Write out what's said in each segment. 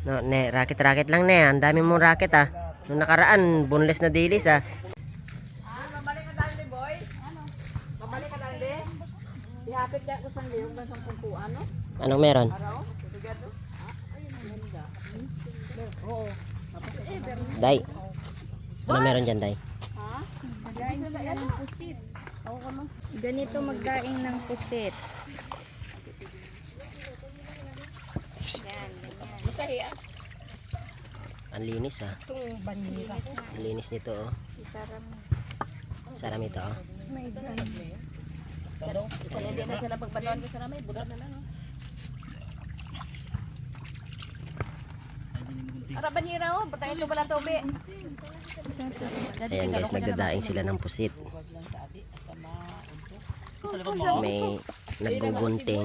No, ne, racket-racket lang ne. Ang dami mong racket ah. Nung nakaraan, boneless na dilis ah. Mabalik ka dali, boy. Ano? Mabalik ka dali. Ihapit ka ko sa liyong ba sa pungkuan, no? Anong meron? Araw? Sigado? Oo. Day. Ano meron dyan, Day? Magdaing sila ng pusit. Ganito magdaing ng pusit. Yan, Masahi ah. Ang linis ah. Itong banyera. Ang linis nito oh. Isaram. Sarap ito oh. May gan. Kaya hindi na sila pagbalon kasi namin. Bugat na lang. Ara banyera oh. Batang ito pala tobe. Ayan guys, nagdadaing sila ng pusit. May naggugunting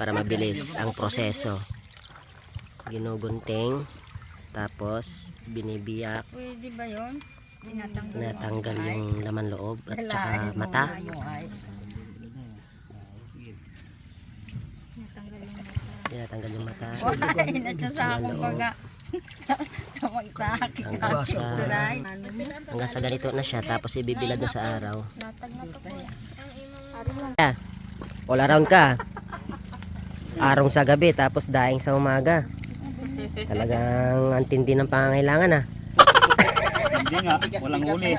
para mabilis ang proseso. Ginugunting, tapos binibiyak, Pwede ba yun? Tinatanggal. natanggal yung laman loob at saka mata. Tinatanggal yung mata. Tinatanggal yung mata. Inatsa akong baga. Hanggang sa, hanggang sa ganito na siya, tapos ibibilad na sa araw. Latag na to po. Ang imong All around ka. Arong sa gabi, tapos daing sa umaga. Talagang antindi ng pangangailangan ah. Hindi nga, walang huli.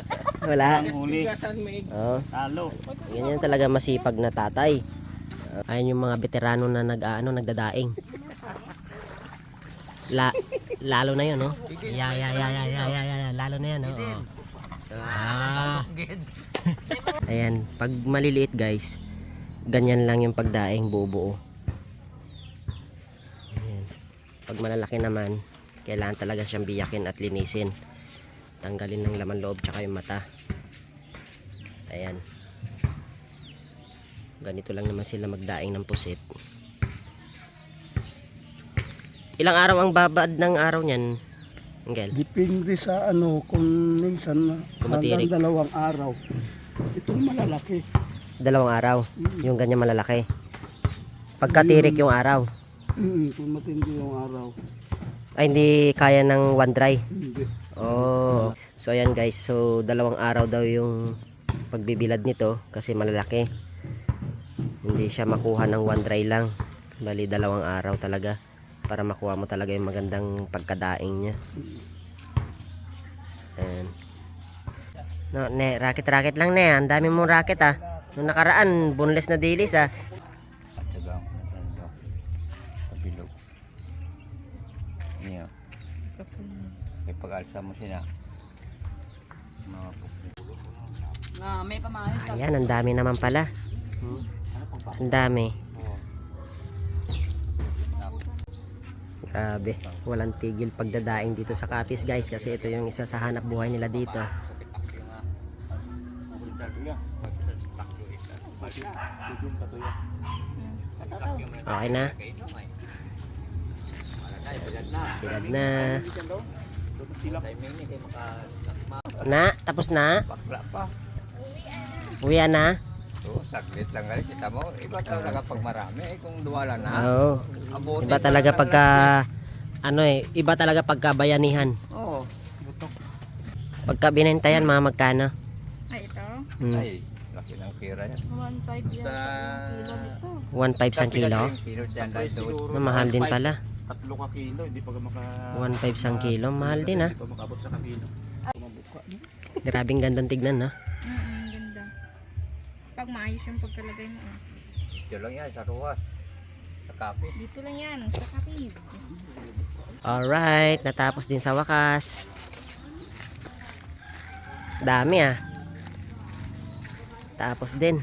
Wala. Walang huli. Oh, Talo. ganyan talaga masipag na tatay. Ayun yung mga veterano na nag ano, nagdadaing. La lalo na 'yon, no? Ya ya ya ya ya ya, ya, ya. lalo na 'yan, oh. Ah. Ayan, pag maliliit, guys, ganyan lang yung pagdaing buo-buo. Ayan. Pag malalaki naman, kailangan talaga siyang biyakin at linisin. Tanggalin ng laman loob tsaka yung mata. Ayan. Ganito lang naman sila magdaing ng pusit. Ilang araw ang babad ng araw niyan, Angel? Depende sa ano, kung minsan Kumatirik. hanggang dalawang araw. Itong malalaki. Dalawang araw. Yung ganyan malalaki. Pagkatirik yung araw. Mm, kung matindi yung araw. Ay, hindi kaya ng one dry. Hindi. Oh. So ayan guys, so dalawang araw daw yung pagbibilad nito kasi malalaki. Hindi siya makuha ng one dry lang. Bali dalawang araw talaga para makuha mo talaga yung magandang pagkadaing niya. Ayan. No, ne, racket-racket lang ne. Ang dami mong racket ah. Nung nakaraan, boneless na dilis ah. Kaya pag-alsa mo sila. Mga. Nga, may pamahis. Ayan, ang dami naman pala. Ang dami. Grabe, walang tigil pagdadaing dito sa Capiz guys kasi ito yung isa sa hanap buhay nila dito. Okay na? Silad na. Na, tapos na? Bakla pa. Uwi na? Oo, saglit lang rin. Kita mo, iba talaga pag marami. Eh, kung duwala na. Oo. Abutin Iba talaga pagka ano eh, iba talaga pagka bayanihan. Oo. Pagka binenta yan, mga magkano? Ay, ito. Hmm. Ay, laki ng pira yan. 1.5 Sa... 1.5 sang kilo. Kilo dyan mahal din pala. Tatlo ka kilo, hindi pa ka maka... 1.5 sang kilo, mahal din ah. Hindi pa makabot sa kakilo. Grabing gandang tignan no. Mm ganda. Pag maayos yung pagkalagay mo. ah. Ito lang yan, sa ruwas. Sa kape. Dito lang yan, sa kapiz. Alright, natapos din sa wakas. Dami ah. Tapos din.